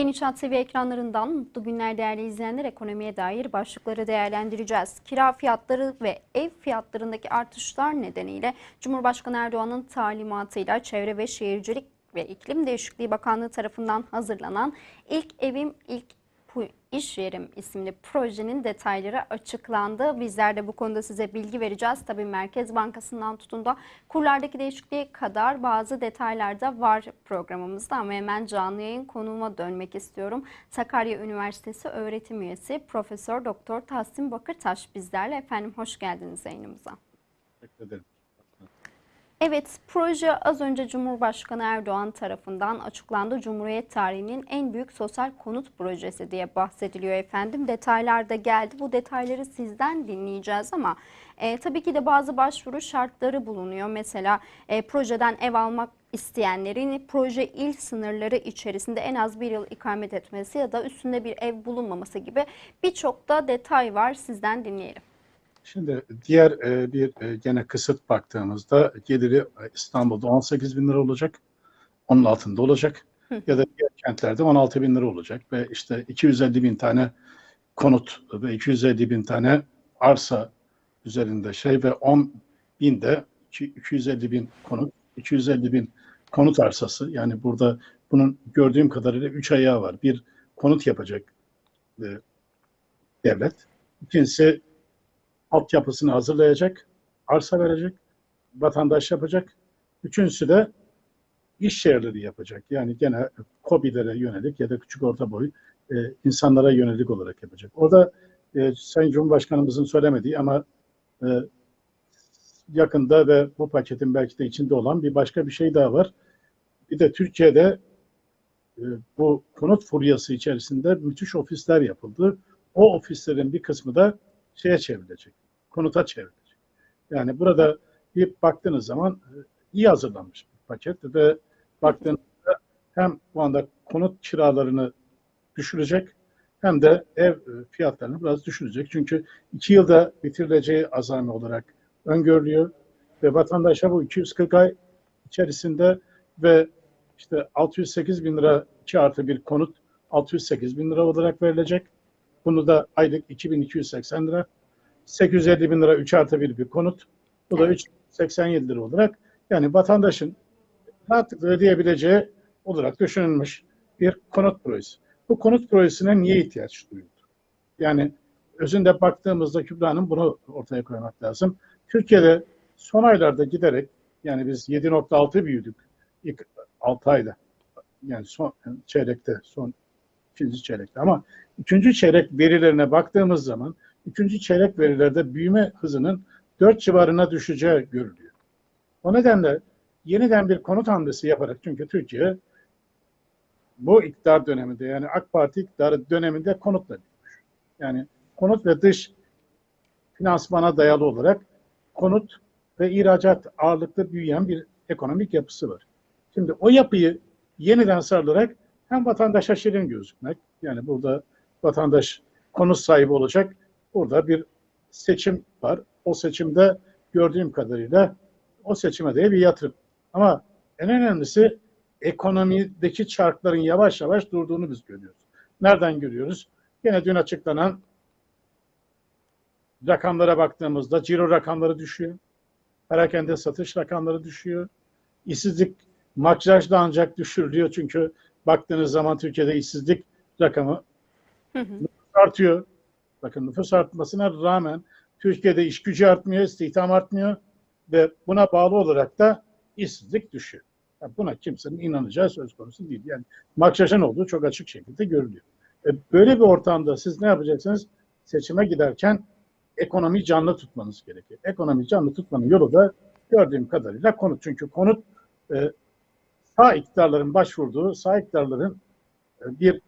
Geniş Hat TV ekranlarından mutlu günler değerli izleyenler ekonomiye dair başlıkları değerlendireceğiz. Kira fiyatları ve ev fiyatlarındaki artışlar nedeniyle Cumhurbaşkanı Erdoğan'ın talimatıyla Çevre ve Şehircilik ve İklim Değişikliği Bakanlığı tarafından hazırlanan İlk Evim İlk İş Yerim isimli projenin detayları açıklandı. Bizler de bu konuda size bilgi vereceğiz. Tabii Merkez Bankası'ndan tutun da kurlardaki değişikliğe kadar bazı detaylar da var programımızda. Ama hemen canlı yayın konuğuma dönmek istiyorum. Sakarya Üniversitesi öğretim üyesi Profesör Doktor Tahsin Bakırtaş bizlerle. Efendim hoş geldiniz yayınımıza. Teşekkür ederim. Evet, proje az önce Cumhurbaşkanı Erdoğan tarafından açıklandı. Cumhuriyet tarihinin en büyük sosyal konut projesi diye bahsediliyor efendim. Detaylar da geldi. Bu detayları sizden dinleyeceğiz ama e, tabii ki de bazı başvuru şartları bulunuyor. Mesela e, projeden ev almak isteyenlerin proje il sınırları içerisinde en az bir yıl ikamet etmesi ya da üstünde bir ev bulunmaması gibi birçok da detay var. Sizden dinleyelim. Şimdi diğer e, bir e, gene kısıt baktığımızda geliri e, İstanbul'da 18 bin lira olacak. Onun altında olacak. Ya da diğer kentlerde 16 bin lira olacak. Ve işte 250 bin tane konut ve 250 bin tane arsa üzerinde şey ve 10 bin de 250 bin konut, 250 bin konut arsası. Yani burada bunun gördüğüm kadarıyla 3 ayağı var. Bir konut yapacak e, devlet. İkincisi altyapısını hazırlayacak, arsa verecek, vatandaş yapacak. Üçüncüsü de iş yerleri yapacak. Yani gene KOBİ'lere yönelik ya da küçük orta boy e, insanlara yönelik olarak yapacak. Orada e, Sayın Cumhurbaşkanımızın söylemediği ama e, yakında ve bu paketin belki de içinde olan bir başka bir şey daha var. Bir de Türkiye'de e, bu konut furyası içerisinde müthiş ofisler yapıldı. O ofislerin bir kısmı da şeye çevrilecek, konuta çevrilecek. Yani burada bir baktığınız zaman e, iyi hazırlanmış bir paket ve baktığınızda hem bu anda konut kiralarını düşürecek hem de ev e, fiyatlarını biraz düşürecek. Çünkü iki yılda bitirileceği azami olarak öngörülüyor ve vatandaşa bu 240 ay içerisinde ve işte 608 bin lira 2 artı bir konut 608 bin lira olarak verilecek. Bunu da aylık 2280 lira. 850 bin lira 3 artı 1 bir konut. Bu da 387 lira olarak yani vatandaşın rahatlıkla ödeyebileceği olarak düşünülmüş bir konut projesi. Bu konut projesine niye ihtiyaç duyuldu? Yani özünde baktığımızda Kübra'nın bunu ortaya koymak lazım. Türkiye'de son aylarda giderek yani biz 7.6 büyüdük ilk 6 ayda. Yani son çeyrekte, son ikinci çeyrekte ama üçüncü çeyrek verilerine baktığımız zaman üçüncü çeyrek verilerde büyüme hızının 4 civarına düşeceği görülüyor. O nedenle yeniden bir konut hamlesi yaparak çünkü Türkiye bu iktidar döneminde yani AK Parti iktidarı döneminde konutla büyümüş. Yani konut ve dış finansmana dayalı olarak konut ve ihracat ağırlıklı büyüyen bir ekonomik yapısı var. Şimdi o yapıyı yeniden sarılarak hem vatandaşa şirin gözükmek, yani burada vatandaş konut sahibi olacak, burada bir seçim var. O seçimde gördüğüm kadarıyla o seçime de bir yatırım. Ama en önemlisi ekonomideki çarkların yavaş yavaş durduğunu biz görüyoruz. Nereden görüyoruz? Yine dün açıklanan rakamlara baktığımızda ciro rakamları düşüyor. Perakende satış rakamları düşüyor. İşsizlik makyajla ancak düşürülüyor çünkü baktığınız zaman Türkiye'de işsizlik rakamı nüfus artıyor. Bakın nüfus artmasına rağmen Türkiye'de iş gücü artmıyor, istihdam artmıyor ve buna bağlı olarak da işsizlik düşüyor. Yani buna kimsenin inanacağı söz konusu değil. Yani makyajın olduğu çok açık şekilde görülüyor. E böyle bir ortamda siz ne yapacaksınız? Seçime giderken ekonomiyi canlı tutmanız gerekiyor. Ekonomiyi canlı tutmanın yolu da gördüğüm kadarıyla konut. Çünkü konut e, sağ iktidarların başvurduğu, sağ iktidarların e, bir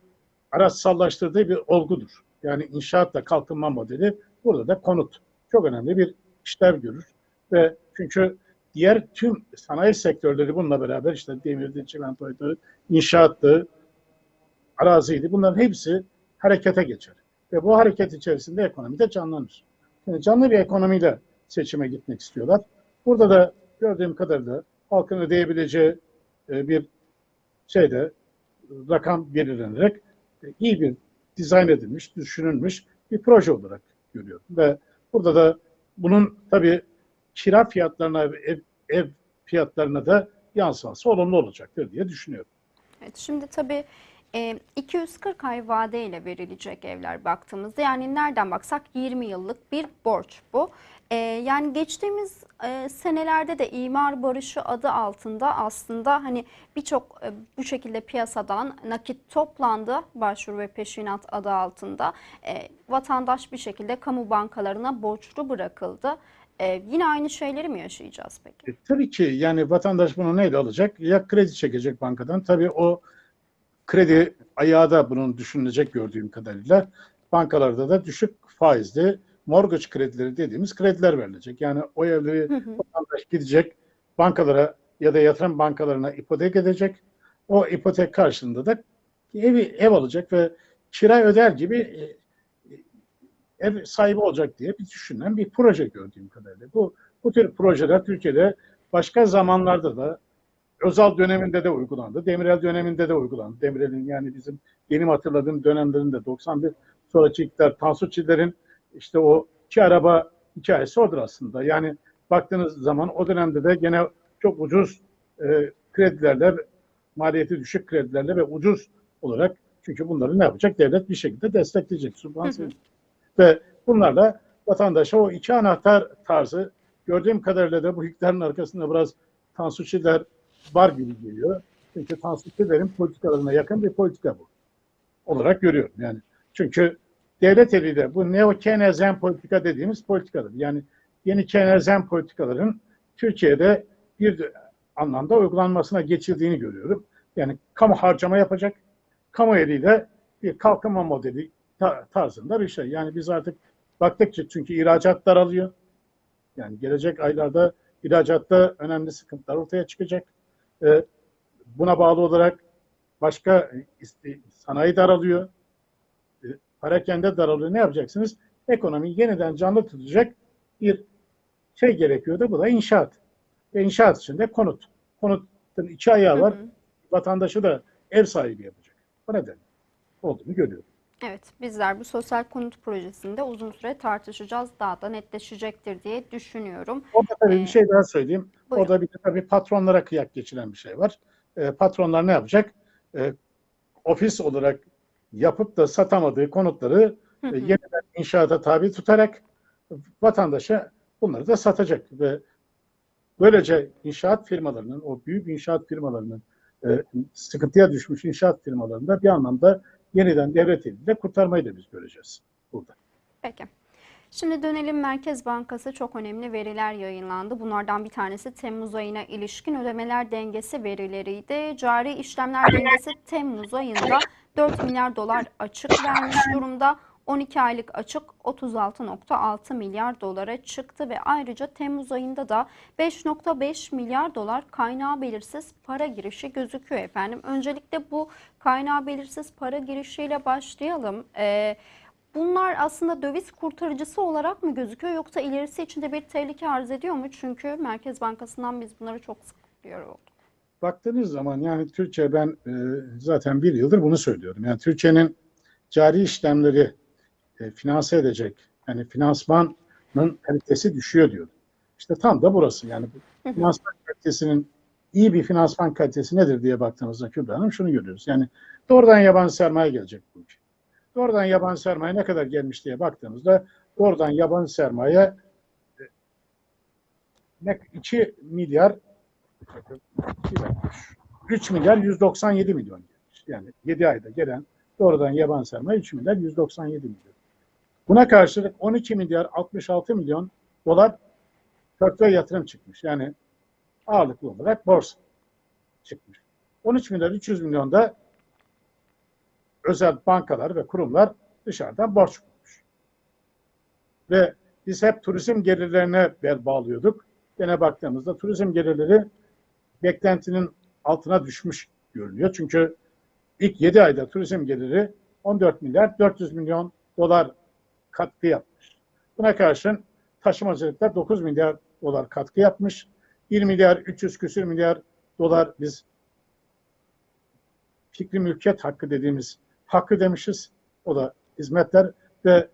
araçsallaştırdığı bir olgudur. Yani inşaatla kalkınma modeli burada da konut. Çok önemli bir işlev görür. Ve çünkü diğer tüm sanayi sektörleri bununla beraber işte demirdi, çimentoydu, inşaattı, araziydi. Bunların hepsi harekete geçer. Ve bu hareket içerisinde ekonomi de canlanır. Yani canlı bir ekonomiyle seçime gitmek istiyorlar. Burada da gördüğüm kadarıyla halkın ödeyebileceği bir şeyde rakam belirlenerek e, iyi bir dizayn edilmiş, düşünülmüş bir proje olarak görüyorum. Ve burada da bunun tabii kira fiyatlarına ev, ev fiyatlarına da yansıması olumlu olacaktır diye düşünüyorum. Evet, şimdi tabii e, 240 ay vadeyle verilecek evler baktığımızda yani nereden baksak 20 yıllık bir borç bu. E, yani geçtiğimiz e, senelerde de imar barışı adı altında aslında hani birçok e, bu şekilde piyasadan nakit toplandı başvuru ve peşinat adı altında. E, vatandaş bir şekilde kamu bankalarına borçlu bırakıldı. E, yine aynı şeyleri mi yaşayacağız peki? E, tabii ki yani vatandaş bunu neyle alacak? Ya kredi çekecek bankadan. Tabii o kredi ayağı da bunun düşünülecek gördüğüm kadarıyla. Bankalarda da düşük faizli mortgage kredileri dediğimiz krediler verilecek. Yani o evleri Hı hı. vatandaş gidecek bankalara ya da yatırım bankalarına ipotek edecek. O ipotek karşılığında da evi ev alacak ve kira öder gibi e, e, ev sahibi olacak diye bir düşünülen bir proje gördüğüm kadarıyla. Bu bu tür projeler Türkiye'de başka zamanlarda da Özal döneminde de uygulandı. Demirel döneminde de uygulandı. Demirel'in yani bizim benim hatırladığım dönemlerinde 91 sonraki iktidar Tansu Çiller'in işte o iki araba hikayesi odur aslında. Yani baktığınız zaman o dönemde de gene çok ucuz e, kredilerle maliyeti düşük kredilerle ve ucuz olarak çünkü bunları ne yapacak? Devlet bir şekilde destekleyecek. Hı. Ve bunlarla vatandaşa o iki anahtar tarzı gördüğüm kadarıyla da bu iktidarın arkasında biraz Tansu Çiller var gibi geliyor. Çünkü Tansu Çiller'in politikalarına yakın bir politika bu. Olarak görüyorum yani. Çünkü devlet eliyle bu neo-Keynesian politika dediğimiz politikadır. Yani yeni Keynesian politikaların Türkiye'de bir anlamda uygulanmasına geçildiğini görüyorum. Yani kamu harcama yapacak, kamu eliyle bir kalkınma modeli ta- tarzında bir şey. Yani biz artık baktıkça çünkü ihracat daralıyor. Yani gelecek aylarda ihracatta önemli sıkıntılar ortaya çıkacak. Ee, buna bağlı olarak başka iste- sanayi daralıyor. Parakende daralıyor. Ne yapacaksınız? Ekonomiyi yeniden canlı tutacak bir şey gerekiyor da bu da inşaat. Ve inşaat için de konut. Konutun iki ayağı var. Hı hı. Vatandaşı da ev sahibi yapacak. Bu nedenle olduğunu görüyorum. Evet, bizler bu sosyal konut projesinde uzun süre tartışacağız. Daha da netleşecektir diye düşünüyorum. Orada tabii Ee, bir şey daha söyleyeyim. buyurun. Orada bir de tabii patronlara kıyak geçilen bir şey var. Ee, patronlar ne yapacak? Ee, ofis olarak yapıp da satamadığı konutları Hı e, hı. yeniden inşaata tabi tutarak vatandaşa bunları da satacak ve böylece inşaat firmalarının, o büyük inşaat firmalarının e, sıkıntıya düşmüş inşaat firmalarında bir anlamda yeniden devlet eliyle kurtarmayı da biz göreceğiz burada. Peki. Şimdi dönelim Merkez Bankası çok önemli veriler yayınlandı. Bunlardan bir tanesi Temmuz ayına ilişkin ödemeler dengesi verileriydi. Cari işlemler dengesi Temmuz ayında 4 milyar dolar açık vermiş durumda. 12 aylık açık 36.6 milyar dolara çıktı ve ayrıca Temmuz ayında da 5.5 milyar dolar kaynağı belirsiz para girişi gözüküyor efendim. Öncelikle bu kaynağı belirsiz para girişiyle başlayalım. Ee, Bunlar aslında döviz kurtarıcısı olarak mı gözüküyor yoksa ilerisi için de bir tehlike arz ediyor mu? Çünkü Merkez Bankası'ndan biz bunları çok sık duyuyor olduk. baktığınız zaman yani Türkiye ben e, zaten bir yıldır bunu söylüyorum. Yani Türkiye'nin cari işlemleri e, finanse edecek yani finansmanın kalitesi düşüyor diyor. İşte tam da burası yani finansman kalitesinin iyi bir finansman kalitesi nedir diye baktığımızda Kübra Hanım şunu görüyoruz. Yani doğrudan yabancı sermaye gelecek bu ülke. Doğrudan yabancı sermaye ne kadar gelmiş diye baktığımızda doğrudan yabancı sermaye e, ne 2 milyar 3 milyar 197 milyon gelmiş. Yani 7 ayda gelen doğrudan yabancı sermaye 3 milyar 197 milyon. Buna karşılık 12 milyar 66 milyon dolar portföy yatırım çıkmış. Yani ağırlıklı olarak borsa çıkmış. 13 milyar 300 milyon da özel bankalar ve kurumlar dışarıdan borç bulmuş. Ve biz hep turizm gelirlerine bel bağlıyorduk. Gene baktığımızda turizm gelirleri beklentinin altına düşmüş görünüyor. Çünkü ilk 7 ayda turizm geliri 14 milyar 400 milyon dolar katkı yapmış. Buna karşın taşımacılıkta 9 milyar dolar katkı yapmış. 1 milyar 300 küsür milyar dolar biz fikri mülkiyet hakkı dediğimiz hakkı demişiz. O da hizmetler ve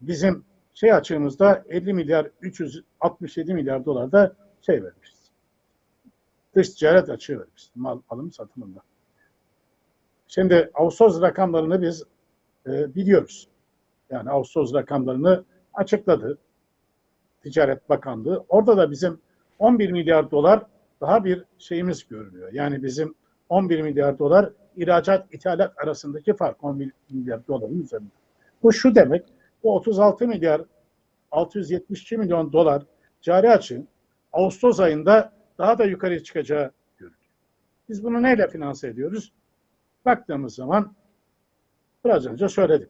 bizim şey açığımızda 50 milyar 367 milyar dolar da şey vermişiz. Dış ticaret açığı vermişiz. Mal alım satımında. Şimdi Ağustos rakamlarını biz e, biliyoruz. Yani Ağustos rakamlarını açıkladı Ticaret Bakanlığı. Orada da bizim 11 milyar dolar daha bir şeyimiz görünüyor. Yani bizim 11 milyar dolar ihracat ithalat arasındaki fark 11 milyar doların üzerinde. Bu şu demek, bu 36 milyar 672 milyon dolar cari açığın Ağustos ayında daha da yukarı çıkacağı görülüyor. Biz bunu neyle finanse ediyoruz? Baktığımız zaman biraz önce söyledim.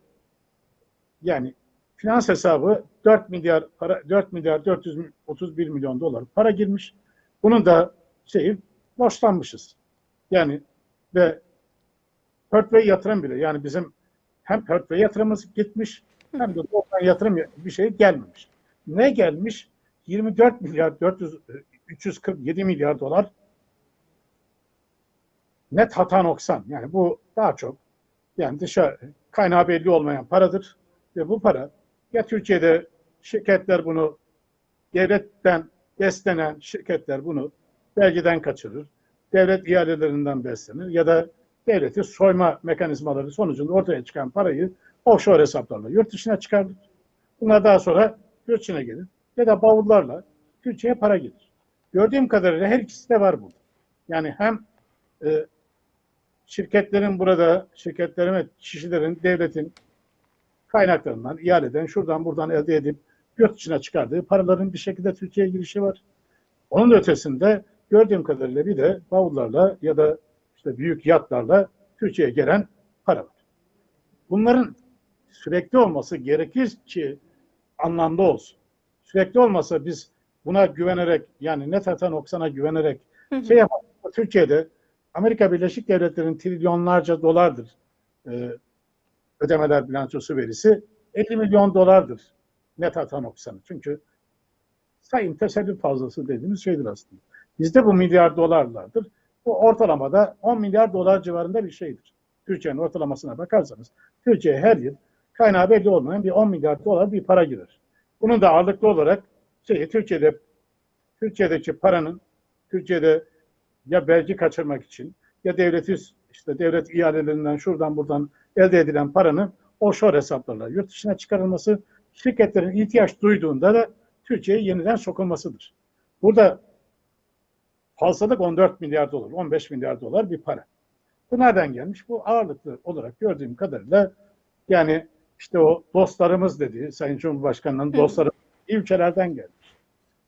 Yani finans hesabı 4 milyar para 4 milyar 431 milyon dolar para girmiş. Bunun da şeyi borçlanmışız. Yani ve portföy yatırım bile yani bizim hem portföy yatırımımız gitmiş hem de doğrudan yatırım bir şey gelmemiş. Ne gelmiş? 24 milyar 400 347 milyar dolar net hata noksan. Yani bu daha çok yani dışarı kaynağı belli olmayan paradır ve bu para ya Türkiye'de şirketler bunu devletten beslenen şirketler bunu vergiden kaçırır. Devlet ihalelerinden beslenir ya da devleti soyma mekanizmaları sonucunda ortaya çıkan parayı offshore hesaplarla yurt dışına çıkardır. Bunlar daha sonra yurt dışına gelir. Ya da bavullarla Türkiye'ye para gelir. Gördüğüm kadarıyla her ikisi de var burada. Yani hem e, şirketlerin burada, şirketlerin ve kişilerin, devletin kaynaklarından, ihaleden, şuradan buradan elde edip yurt dışına çıkardığı paraların bir şekilde Türkiye'ye girişi var. Onun ötesinde gördüğüm kadarıyla bir de bavullarla ya da işte büyük yatlarla Türkiye'ye gelen para var. Bunların sürekli olması gerekir ki anlamda olsun. Sürekli olmasa biz buna güvenerek yani net atan oksana güvenerek şey yapalım. Türkiye'de Amerika Birleşik Devletleri'nin trilyonlarca dolardır e, ödemeler bilançosu verisi 50 milyon dolardır net atan oksanı. Çünkü sayın tesellüt fazlası dediğimiz şeydir aslında. Bizde bu milyar dolarlardır. Bu ortalamada 10 milyar dolar civarında bir şeydir. Türkiye'nin ortalamasına bakarsanız Türkiye her yıl kaynağı belli olmayan bir 10 milyar dolar bir para girer. Bunun da ağırlıklı olarak şey, Türkiye'de Türkiye'deki paranın Türkiye'de ya vergi kaçırmak için ya devleti işte devlet ihalelerinden şuradan buradan elde edilen paranın offshore hesaplarla yurt dışına çıkarılması, şirketlerin ihtiyaç duyduğunda da Türkiye'ye yeniden sokulmasıdır. Burada fazlalık 14 milyar dolar, 15 milyar dolar bir para. Bu nereden gelmiş? Bu ağırlıklı olarak gördüğüm kadarıyla yani işte o dostlarımız dediği Sayın Cumhurbaşkanı'nın dostları ülkelerden gelmiş.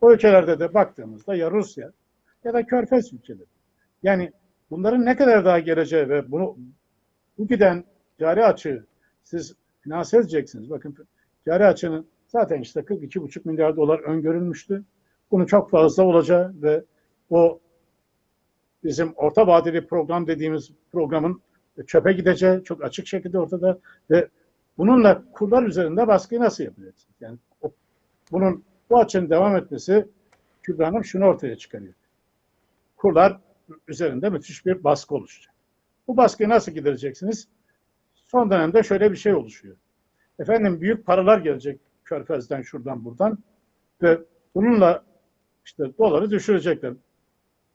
O ülkelerde de baktığımızda ya Rusya ya da Körfez ülkeleri. Yani bunların ne kadar daha geleceği ve bunu bu giden cari açığı siz finanse edeceksiniz. Bakın cari açığının zaten işte 42,5 milyar dolar öngörülmüştü. Bunun çok fazla olacağı ve o bizim orta vadeli program dediğimiz programın çöpe gideceği çok açık şekilde ortada ve bununla kurlar üzerinde baskıyı nasıl yapacaksınız? Yani o, bunun bu açının devam etmesi Kübra Hanım şunu ortaya çıkarıyor. Kurlar üzerinde müthiş bir baskı oluşacak. Bu baskıyı nasıl gidereceksiniz? Son dönemde şöyle bir şey oluşuyor. Efendim büyük paralar gelecek Körfez'den şuradan buradan ve bununla işte doları düşürecekler.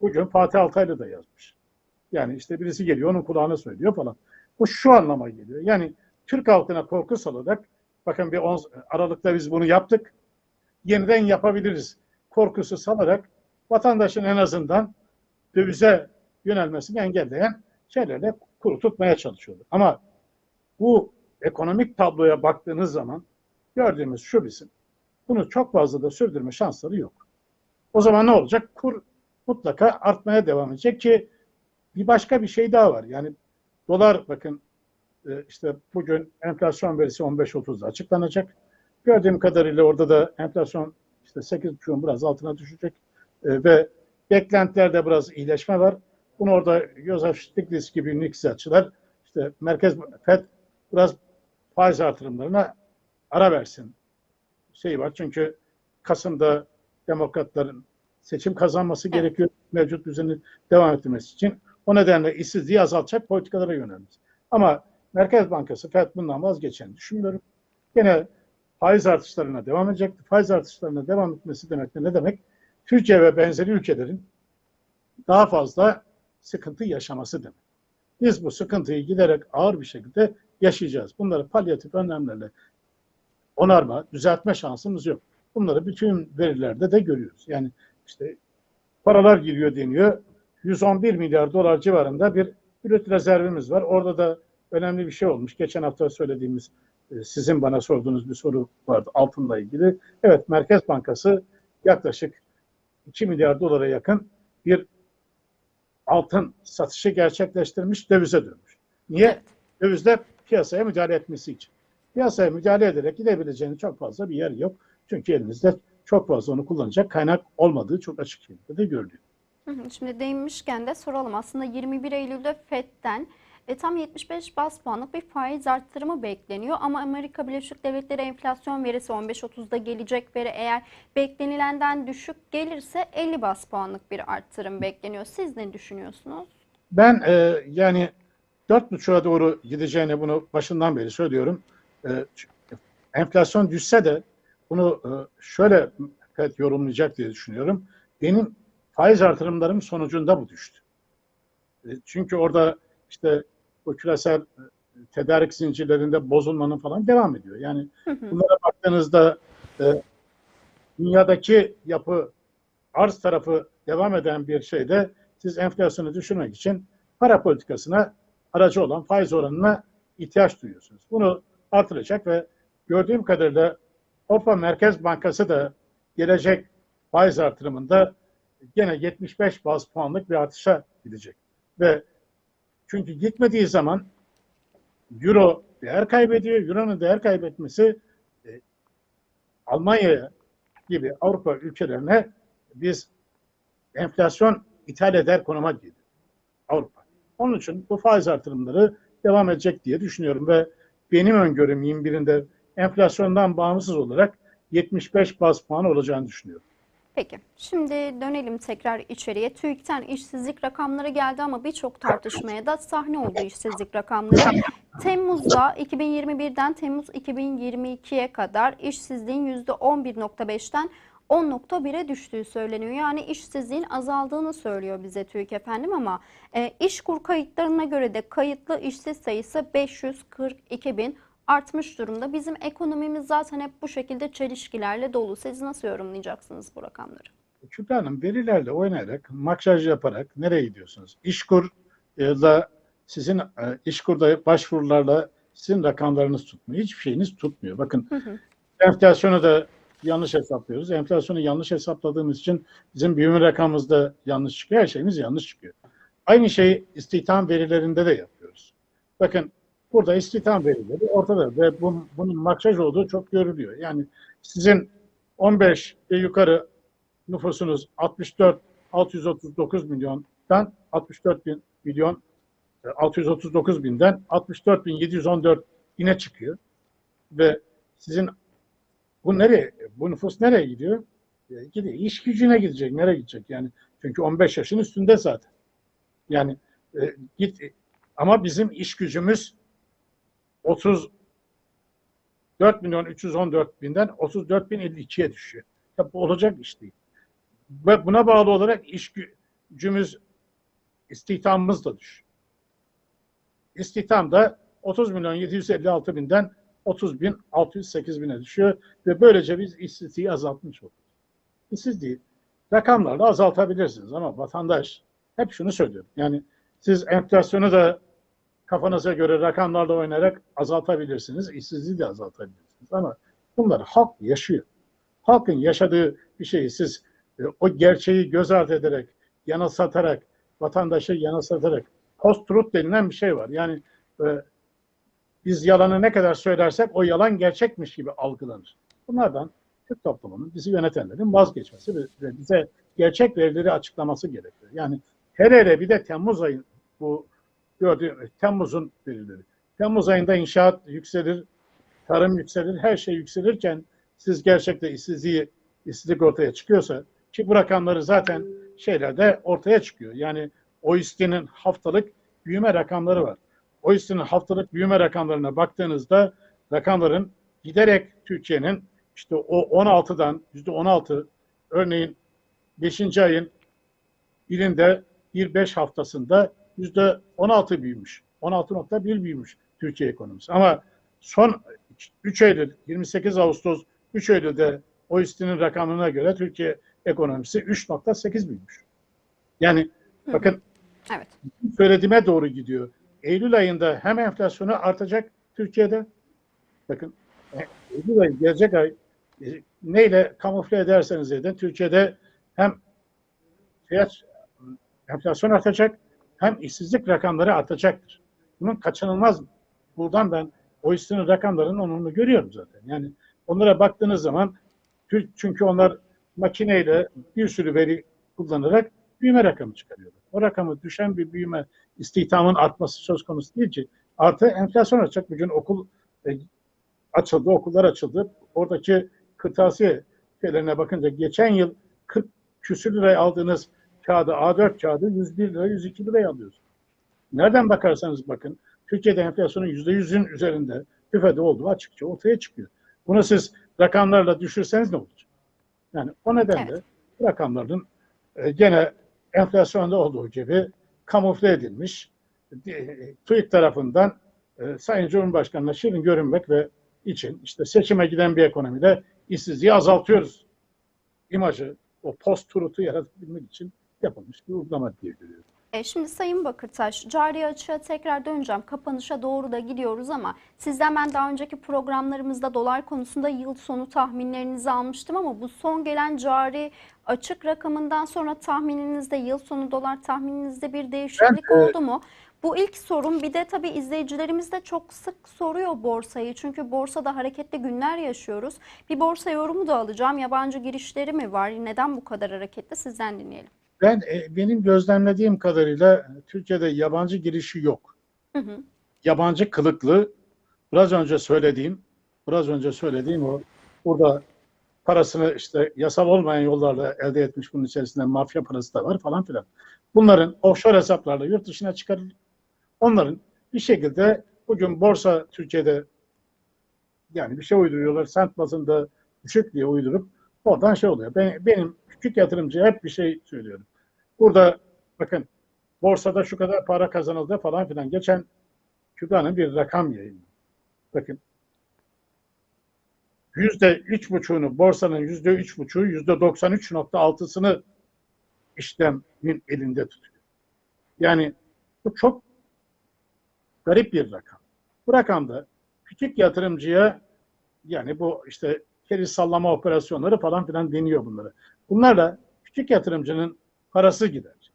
Bugün Fatih Altaylı da yazmış. Yani işte birisi geliyor onun kulağına söylüyor falan. Bu şu anlama geliyor. Yani Türk halkına korku salarak bakın bir on, Aralık'ta biz bunu yaptık. Yeniden yapabiliriz. Korkusu salarak vatandaşın en azından dövize yönelmesini engelleyen şeylerle kuru tutmaya çalışıyorlar. Ama bu ekonomik tabloya baktığınız zaman gördüğümüz şu bizim. Bunu çok fazla da sürdürme şansları yok. O zaman ne olacak? Kur mutlaka artmaya devam edecek ki bir başka bir şey daha var. Yani dolar bakın e, işte bugün enflasyon verisi 15.30'da açıklanacak. Gördüğüm kadarıyla orada da enflasyon işte 8.5'un biraz altına düşecek e, ve beklentilerde biraz iyileşme var. Bunu orada Joseph Stiglitz gibi iktisatçılar işte Merkez FED biraz faiz artırımlarına ara versin şey var. Çünkü Kasım'da demokratların seçim kazanması gerekiyor mevcut düzenin devam etmesi için. O nedenle işsizliği azaltacak politikalara yöneliriz. Ama Merkez Bankası FED bundan vazgeçeni düşünmüyorum. Gene faiz artışlarına devam edecek. Faiz artışlarına devam etmesi demek de ne demek? Türkiye ve benzeri ülkelerin daha fazla sıkıntı yaşaması demek. Biz bu sıkıntıyı giderek ağır bir şekilde yaşayacağız. Bunları palyatif önlemlerle onarma, düzeltme şansımız yok. Bunları bütün verilerde de görüyoruz. Yani işte paralar giriyor deniyor. 111 milyar dolar civarında bir brüt rezervimiz var. Orada da önemli bir şey olmuş. Geçen hafta söylediğimiz e, sizin bana sorduğunuz bir soru vardı altınla ilgili. Evet Merkez Bankası yaklaşık 2 milyar dolara yakın bir altın satışı gerçekleştirmiş, dövize dönmüş. Niye? Dövizde piyasaya müdahale etmesi için. Piyasaya müdahale ederek gidebileceğinin çok fazla bir yer yok. Çünkü elinizde çok fazla onu kullanacak kaynak olmadığı çok açık şekilde de görülüyor. Şimdi değinmişken de soralım. Aslında 21 Eylül'de FED'den e, tam 75 bas puanlık bir faiz arttırımı bekleniyor. Ama Amerika Birleşik Devletleri enflasyon verisi 15.30'da gelecek veri eğer beklenilenden düşük gelirse 50 bas puanlık bir arttırım bekleniyor. Siz ne düşünüyorsunuz? Ben e, yani dört buçuğa doğru gideceğini bunu başından beri söylüyorum. E, enflasyon düşse de bunu e, şöyle evet, yorumlayacak diye düşünüyorum. Benim faiz artırımlarım sonucunda bu düştü. E, çünkü orada işte bu küresel e, tedarik zincirlerinde bozulmanın falan devam ediyor. Yani Hı hı. bunlara baktığınızda e, dünyadaki yapı arz tarafı devam eden bir şeyde siz enflasyonu düşürmek için para politikasına aracı olan faiz oranına ihtiyaç duyuyorsunuz. Bunu artıracak ve gördüğüm kadarıyla Avrupa Merkez Bankası da gelecek faiz artırımında gene 75 baz puanlık bir artışa gidecek. Ve çünkü gitmediği zaman Euro değer kaybediyor. Euro'nun değer kaybetmesi e, Almanya'ya gibi Avrupa ülkelerine biz enflasyon ithal eder konuma geliyor Avrupa. Onun için bu faiz artırımları devam edecek diye düşünüyorum ve benim öngörüm 21'inde enflasyondan bağımsız olarak 75 baz puan olacağını düşünüyorum. Peki, şimdi dönelim tekrar içeriye. TÜİK'ten işsizlik rakamları geldi ama birçok tartışmaya da sahne oldu işsizlik rakamları. Temmuz'da 2021'den Temmuz 2022'ye kadar işsizliğin %11.5'ten 10.1'e düştüğü söyleniyor. Yani işsizliğin azaldığını söylüyor bize TÜİK efendim ama e, İşkur kayıtlarına göre de kayıtlı işsiz sayısı 542 bin artmış durumda. Bizim ekonomimiz zaten hep bu şekilde çelişkilerle dolu. Siz nasıl yorumlayacaksınız bu rakamları? Kübra Hanım verilerle oynayarak, makyaj yaparak nereye gidiyorsunuz? İşkur'da sizin e, İşkur'da başvurularla sizin rakamlarınız tutmuyor. Hiçbir şeyiniz tutmuyor. Bakın Hı hı. enflasyonu da yanlış hesaplıyoruz. Enflasyonu yanlış hesapladığımız için bizim büyüme rakamımız da yanlış çıkıyor. Her şeyimiz yanlış çıkıyor. Aynı şeyi istihdam verilerinde de yapıyoruz. Bakın burada istihdam verileri ortada ve bu, bunun makyaj olduğu çok görülüyor. Yani sizin 15 ve yukarı nüfusunuz 64 639 milyondan 64 bin milyon e, 639 binden 64 bin 714 bine çıkıyor ve sizin bu nereye bu nüfus nereye gidiyor? E, gidiyor. İş gücüne gidecek. Nereye gidecek? Yani çünkü 15 yaşın üstünde zaten. Yani e, git ama bizim iş gücümüz 34 milyon 314 binden 34 bin 52'ye düşüyor. Ya bu olacak iş değil. Ve buna bağlı olarak iş gücümüz istihdamımız da düşüyor. İstihdam da 30 milyon 756 binden 30 bin 608 bine düşüyor ve böylece biz işsizliği azaltmış oluyoruz. İşsizliği rakamlarla azaltabilirsiniz ama vatandaş hep şunu söylüyor. Yani siz enflasyonu da kafanıza göre rakamlarla oynayarak azaltabilirsiniz. işsizliği de azaltabilirsiniz. Ama bunları halk yaşıyor. Halkın yaşadığı bir şeyi siz e, o gerçeği göz ardı ederek, yana satarak, vatandaşı yana satarak post-truth denilen bir şey var. Yani e, biz yalanı ne kadar söylersek o yalan gerçekmiş gibi algılanır. Bunlardan Türk toplumunun, bizi yönetenlerin vazgeçmesi ve bize gerçek verileri açıklaması gerekiyor. Yani her hele bir de Temmuz ayı bu gördüğüm Temmuz'un verileri. Temmuz ayında inşaat yükselir, tarım yükselir, her şey yükselirken siz gerçekte işsizliği, işsizlik ortaya çıkıyorsa ki bu rakamları zaten şeylerde ortaya çıkıyor. Yani OECD'nin haftalık büyüme rakamları var. OECD'nin haftalık büyüme rakamlarına baktığınızda rakamların giderek Türkiye'nin işte o 16'dan yüzde 16 örneğin 5. ayın birinde bir 5 haftasında 16 büyümüş. 16.1 büyümüş Türkiye ekonomisi. Ama son 3 Eylül 28 Ağustos 3 Eylül'de OECD'nin rakamına göre Türkiye ekonomisi 3.8 büyümüş. Yani Hı. bakın Evet. söylediğime doğru gidiyor. Eylül ayında hem enflasyonu artacak Türkiye'de. Bakın e, Eylül ayı gelecek ay e, neyle kamufle ederseniz edin Türkiye'de hem fiyat enflasyon artacak hem işsizlik rakamları artacaktır. Bunun kaçınılmaz. Buradan ben OECD'nin rakamlarının onunu görüyorum zaten. Yani onlara baktığınız zaman çünkü onlar makineyle bir sürü veri kullanarak büyüme rakamı çıkarıyorlar. O rakamı düşen bir büyüme istihdamın artması söz konusu değil ki. Artı enflasyon artacak. Bugün okul e, açıldı, okullar açıldı. Oradaki kırtasiye şeylerine bakınca geçen yıl 40 küsür liraya aldığınız kağıdı, A4 kağıdı 101 lira, 102 liraya alıyorsunuz. Nereden bakarsanız bakın Türkiye'de enflasyonun %100'ün üzerinde tüfede olduğu açıkça ortaya çıkıyor. Bunu siz rakamlarla düşürseniz ne olacak? Yani o nedenle Evet. rakamların e, gene enflasyonda olduğu gibi kamufle edilmiş e, TÜİK tarafından e, Sayın Cumhurbaşkanı'na şirin görünmek ve için işte seçime giden bir ekonomide işsizliği azaltıyoruz imajı o post truth'u yaratabilmek için yapılmış bir uygulama diye görüyorum. E, şimdi Sayın Bakırtaş, cari açığa tekrar döneceğim. Kapanışa doğru da gidiyoruz ama sizden ben daha önceki programlarımızda dolar konusunda yıl sonu tahminlerinizi almıştım ama bu son gelen cari açık rakamından sonra tahmininizde yıl sonu dolar tahmininizde bir değişiklik Ben, e, oldu mu? Bu ilk sorum bir de tabii izleyicilerimiz de çok sık soruyor borsayı. Çünkü borsada hareketli günler yaşıyoruz. Bir borsa yorumu da alacağım. Yabancı girişleri mi var? Neden bu kadar hareketli? Sizden dinleyelim. Ben e, benim gözlemlediğim kadarıyla Türkiye'de yabancı girişi yok. Hı hı. Yabancı kılıklı biraz önce söylediğim biraz önce söylediğim o burada parasını işte yasal olmayan yollarla elde etmiş bunun içerisinde mafya parası da var falan filan. Bunların offshore hesaplarla yurt dışına çıkarılır. Onların bir şekilde bugün borsa Türkiye'de yani bir şey uyduruyorlar. Sent bazında düşük diye uydurup oradan şey oluyor. Ben, benim küçük yatırımcıya hep bir şey söylüyorum. Burada bakın borsada şu kadar para kazanıldı falan filan. Geçen Küba'nın bir rakam yayınladı. Bakın yüzde üç buçuğunu borsanın yüzde üç buçuğu yüzde doksan üç nokta altısını işlemin elinde tutuyor. Yani bu çok garip bir rakam. Bu rakamda küçük yatırımcıya yani bu işte keriz sallama operasyonları falan filan deniyor bunları. Bunlarla küçük yatırımcının parası gider.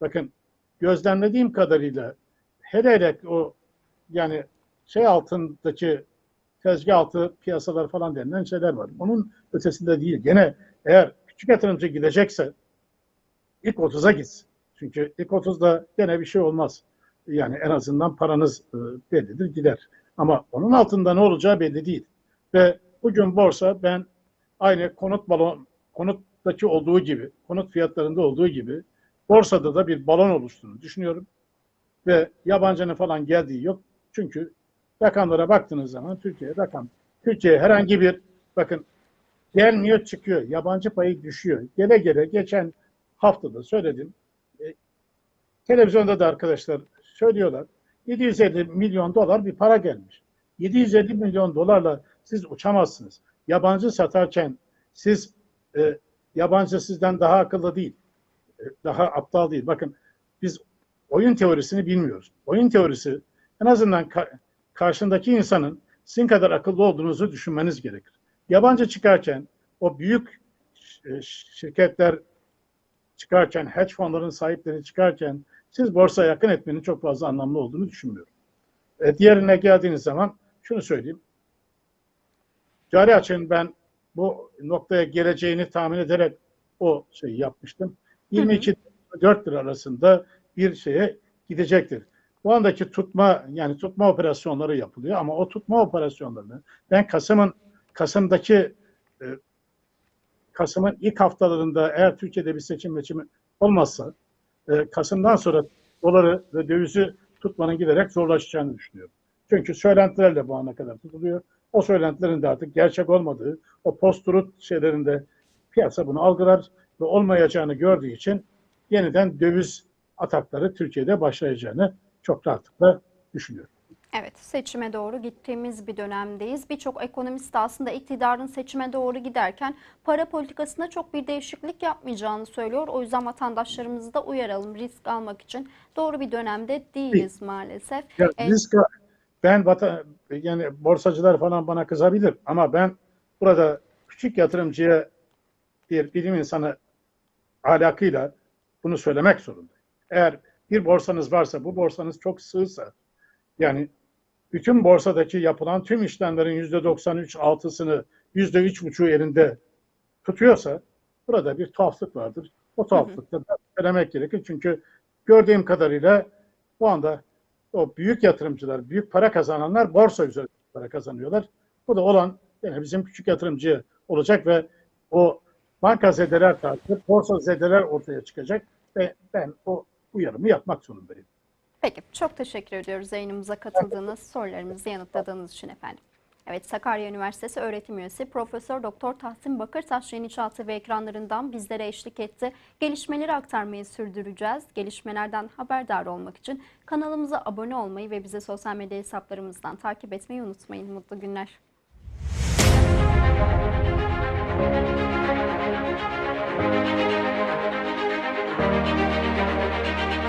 Bakın gözlemlediğim kadarıyla hele hele o yani şey altındaki tezgah altı piyasalar falan denilen şeyler var. Onun ötesinde değil. Gene eğer küçük yatırımcı gidecekse ilk 30'a gitsin. Çünkü ilk 30'da gene bir şey olmaz. Yani en azından paranız e, bellidir gider. Ama onun altında ne olacağı belli değil. Ve bugün borsa ben aynı konut balon konuttaki olduğu gibi, konut fiyatlarında olduğu gibi borsada da bir balon oluştuğunu düşünüyorum. Ve yabancının falan geldiği yok. Çünkü rakamlara baktığınız zaman Türkiye rakam Türkiye herhangi bir bakın gelmiyor çıkıyor. Yabancı payı düşüyor. Gele gele geçen haftada söyledim. E, televizyonda da arkadaşlar söylüyorlar. 750 milyon dolar bir para gelmiş. 750 milyon dolarla siz uçamazsınız. Yabancı satarken siz e, yabancı sizden daha akıllı değil. Daha aptal değil. Bakın biz oyun teorisini bilmiyoruz. Oyun teorisi en azından ka- karşındaki insanın sizin kadar akıllı olduğunuzu düşünmeniz gerekir. Yabancı çıkarken o büyük e, şirketler çıkarken, hedge fonların sahipleri çıkarken siz borsaya yakın etmenin çok fazla anlamlı olduğunu düşünmüyorum. E, diğerine geldiğiniz zaman şunu söyleyeyim. Cari açığın ben bu noktaya geleceğini tahmin ederek o şeyi yapmıştım. 22 4 lira arasında bir şeye gidecektir. Bu andaki tutma yani tutma operasyonları yapılıyor ama o tutma operasyonlarını ben Kasım'ın Kasım'daki e, Kasım'ın ilk haftalarında eğer Türkiye'de bir seçim seçimi olmazsa e, Kasım'dan sonra doları ve dövizi tutmanın giderek zorlaşacağını düşünüyorum. Çünkü söylentilerle bu ana kadar tutuluyor. O söylentilerin de artık gerçek olmadığı, o post-truth şeylerinde piyasa bunu algılar ve olmayacağını gördüğü için yeniden döviz atakları Türkiye'de başlayacağını çok rahatlıkla düşünüyorum. Evet, seçime doğru gittiğimiz bir dönemdeyiz. Birçok ekonomist de aslında iktidarın seçime doğru giderken para politikasında çok bir değişiklik yapmayacağını söylüyor. O yüzden vatandaşlarımızı da uyaralım risk almak için. Doğru bir dönemde değiliz maalesef. Ya E, risk ben vatan yani borsacılar falan bana kızabilir ama ben burada küçük yatırımcıya bir bilim insanı ahlakıyla bunu söylemek zorundayım. Eğer bir borsanız varsa bu borsanız çok sığsa yani bütün borsadaki yapılan tüm işlemlerin yüzde 93 altısını yüzde üç buçuğu elinde tutuyorsa burada bir tuhaflık vardır. O tuhaflıkta da söylemek gerekir. Çünkü gördüğüm kadarıyla bu anda o büyük yatırımcılar, büyük para kazananlar borsa üzerinde para kazanıyorlar. Bu da olan yine bizim küçük yatırımcı olacak ve o banka zedeler takip, borsa zedeler ortaya çıkacak ve ben o uyarımı yapmak zorundayım. Peki, çok teşekkür ediyoruz yayınımıza katıldığınız, sorularımızı yanıtladığınız için efendim. Evet, Sakarya Üniversitesi öğretim üyesi Profesör Doktor Tahsin Bakırtaş Yeni Çağ TV ekranlarından bizlere eşlik etti. Gelişmeleri aktarmayı sürdüreceğiz. Gelişmelerden haberdar olmak için kanalımıza abone olmayı ve bize sosyal medya hesaplarımızdan takip etmeyi unutmayın. Mutlu günler.